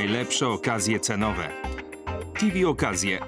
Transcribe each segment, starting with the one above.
najlepsze okazje cenowe. TV Okazje.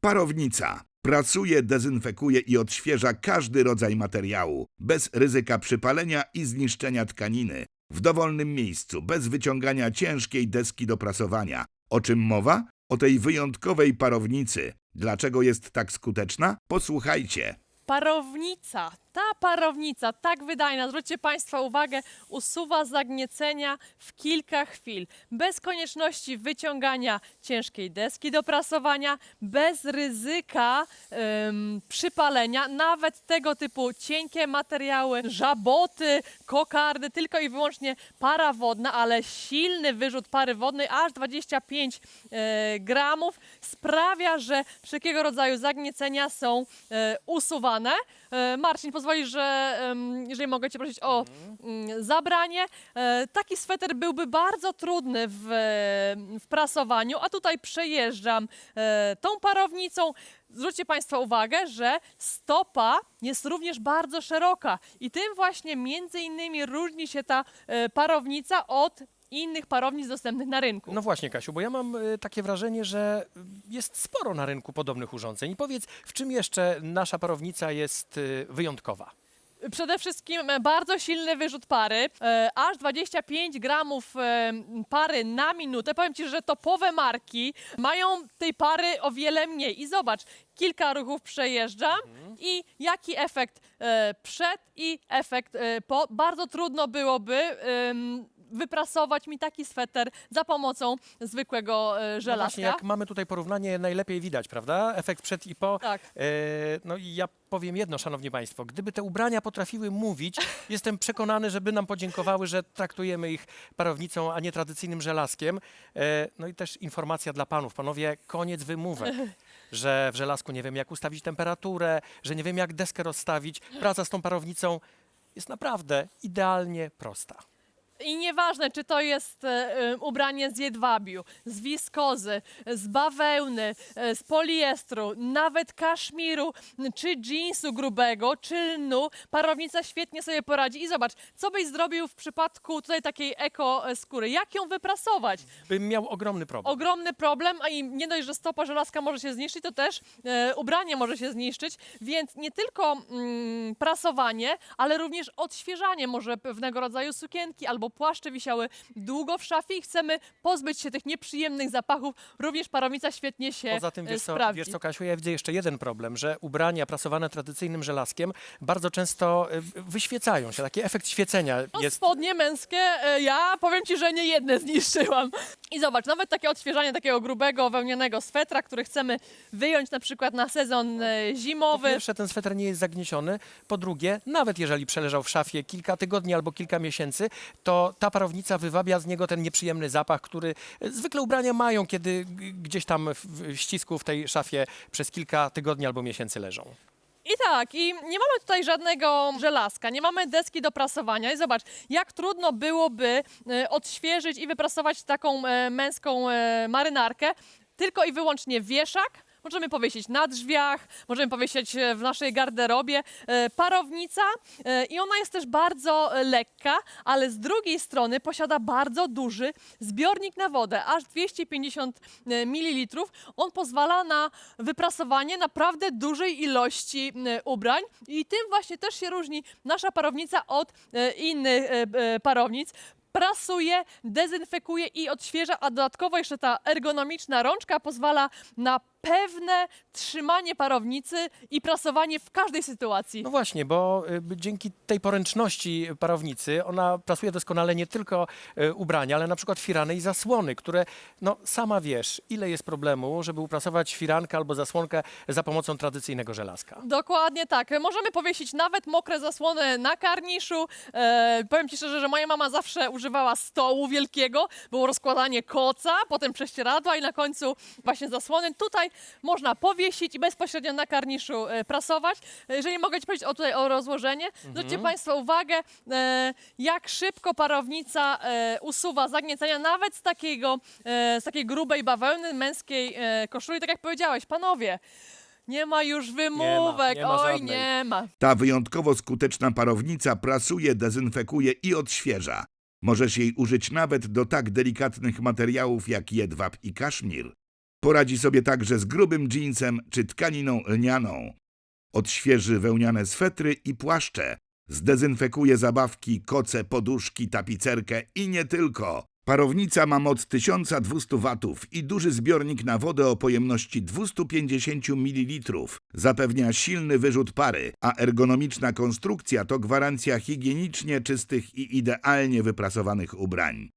Parownica. Pracuje, dezynfekuje i odświeża każdy rodzaj materiału, bez ryzyka przypalenia i zniszczenia tkaniny, w dowolnym miejscu, bez wyciągania ciężkiej deski do prasowania. O czym mowa? O tej wyjątkowej parownicy. Dlaczego jest tak skuteczna? Posłuchajcie. Parownica, ta parownica, tak wydajna, zwróćcie Państwo uwagę, usuwa zagniecenia w kilka chwil. Bez konieczności wyciągania ciężkiej deski do prasowania, bez ryzyka em, przypalenia, nawet tego typu cienkie materiały, żaboty, kokardy, tylko i wyłącznie para wodna, ale silny wyrzut pary wodnej, aż 25 e, gramów, sprawia, że wszelkiego rodzaju zagniecenia są e, usuwane. E, Marcin, pozwolisz, że jeżeli mogę Cię prosić o mm, zabranie. E, Taki sweter byłby bardzo trudny w, w prasowaniu, a tutaj przejeżdżam e, tą parownicą. Zwróćcie Państwo uwagę, że stopa jest również bardzo szeroka i tym właśnie między innymi różni się ta e, parownica od innych parownic dostępnych na rynku. No właśnie, Kasiu, bo ja mam y, takie wrażenie, że jest sporo na rynku podobnych urządzeń. I powiedz, w czym jeszcze nasza parownica jest y, wyjątkowa? Przede wszystkim bardzo silny wyrzut pary, e, aż 25 gramów e, pary na minutę. Powiem Ci, że topowe marki mają tej pary o wiele mniej. I zobacz, kilka ruchów przejeżdżam i jaki efekt e, przed i efekt e, po. Bardzo trudno byłoby em, wyprasować mi taki sweter za pomocą zwykłego e, No żelazka. właśnie, jak mamy tutaj porównanie, najlepiej widać, prawda? Efekt przed i po. Tak. E, no i ja powiem jedno, szanowni państwo, gdyby te ubrania potrafiły mówić, jestem przekonany, żeby nam podziękowały, że traktujemy ich parownicą, a nie tradycyjnym żelazkiem. E, no i też informacja dla panów. Panowie, koniec wymówek. Że w żelazku nie wiem, jak ustawić temperaturę, że nie wiem, jak deskę rozstawić. Praca z tą parownicą jest naprawdę idealnie prosta. I nieważne, czy to jest e, e, ubranie z jedwabiu, z wiskozy, z bawełny, e, z poliestru, nawet kaszmiru, czy jeansu grubego, czy lnu, parownica świetnie sobie poradzi. I zobacz, co byś zrobił w przypadku tutaj takiej eko e, skóry? Jak ją wyprasować? Bym miał ogromny problem. Ogromny problem, a i nie dość, że stopa żelazka może się zniszczyć, to też e, ubranie może się zniszczyć, więc nie tylko mm, prasowanie, ale również odświeżanie może pewnego rodzaju sukienki albo płaszcze wisiały długo w szafie i chcemy pozbyć się tych nieprzyjemnych zapachów, również parownica świetnie się Poza tym, e, wiesz co, sprawdzi. wiesz co, Kasiu, ja widzę jeszcze jeden problem, że ubrania prasowane tradycyjnym żelazkiem bardzo często y, wyświecają się. Taki efekt świecenia No, jest. spodnie męskie, e, ja powiem Ci, że nie jedne zniszczyłam. I zobacz, nawet takie odświeżanie takiego grubego, wełnianego swetra, który chcemy wyjąć na przykład na sezon e, Po zimowy. pierwsze, ten sweter nie jest zagniesiony. Po drugie, nawet jeżeli przeleżał w szafie kilka tygodni albo kilka miesięcy, to ta parownica wywabia z niego ten nieprzyjemny zapach, który y, zwykle ubrania mają, kiedy gdzieś tam w ścisku w tej szafie przez kilka tygodni albo miesięcy leżą. I tak, i nie mamy tutaj żadnego żelazka, nie mamy deski do prasowania. I zobacz, jak trudno byłoby e, odświeżyć i wyprasować taką e, męską e, marynarkę. Tylko i wyłącznie wieszak. Możemy powiesić na drzwiach, możemy powiesić e, w naszej garderobie. E, Parownica e, i ona jest też bardzo lekka, ale z drugiej strony posiada bardzo duży zbiornik na wodę, aż 250 ml. On pozwala na wyprasowanie naprawdę dużej ilości ubrań i tym właśnie też się różni nasza parownica od innych parownic. Prasuje, dezynfekuje i odświeża, a dodatkowo jeszcze ta ergonomiczna rączka pozwala na pewne trzymanie parownicy i prasowanie w każdej sytuacji. No właśnie, bo y, dzięki tej poręczności parownicy ona prasuje doskonale nie tylko y, ubrania, ale na przykład firany i zasłony, które, no sama wiesz, ile jest problemu, żeby uprasować firankę albo zasłonkę za pomocą tradycyjnego żelazka. Dokładnie tak. Możemy powiesić nawet mokre zasłony na karniszu. E, powiem Ci szczerze, że moja mama zawsze używała stołu wielkiego. Było rozkładanie koca, potem prześcieradła i na końcu właśnie zasłony. Tutaj można powiesić i bezpośrednio na karniszu e, prasować. Jeżeli mogę Ci powiedzieć o, tutaj o rozłożenie, zwróćcie Państwo uwagę, e, jak szybko parownica e, usuwa zagniecenia nawet z, takiego, e, z takiej grubej bawełny męskiej e, koszuli. Tak jak powiedziałeś, panowie, nie ma już wymówek. nie ma Oj, żadnej. nie ma. Ta wyjątkowo skuteczna parownica prasuje, dezynfekuje i odświeża. Możesz jej użyć nawet do tak delikatnych materiałów jak jedwab i kaszmir. Poradzi sobie także z grubym dżinsem czy tkaniną lnianą. Odświeży wełniane swetry i płaszcze. Zdezynfekuje zabawki, koce, poduszki, tapicerkę i nie tylko. Parownica ma moc 1200 watów i duży zbiornik na wodę o pojemności 250 ml. Zapewnia silny wyrzut pary, a ergonomiczna konstrukcja to gwarancja higienicznie czystych i idealnie wyprasowanych ubrań.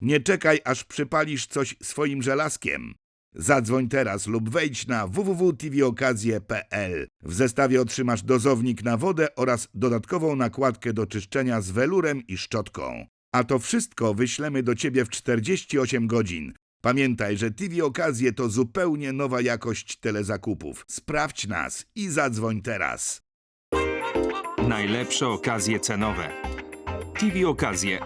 Nie czekaj, aż przypalisz coś swoim żelazkiem. Zadzwoń teraz lub wejdź na www.tvokazje.pl. W zestawie otrzymasz dozownik na wodę oraz dodatkową nakładkę do czyszczenia z welurem i szczotką. A to wszystko wyślemy do Ciebie w 48 godzin. Pamiętaj, że TV Okazje to zupełnie nowa jakość telezakupów. Sprawdź nas i zadzwoń teraz. Najlepsze okazje cenowe. TV Okazje.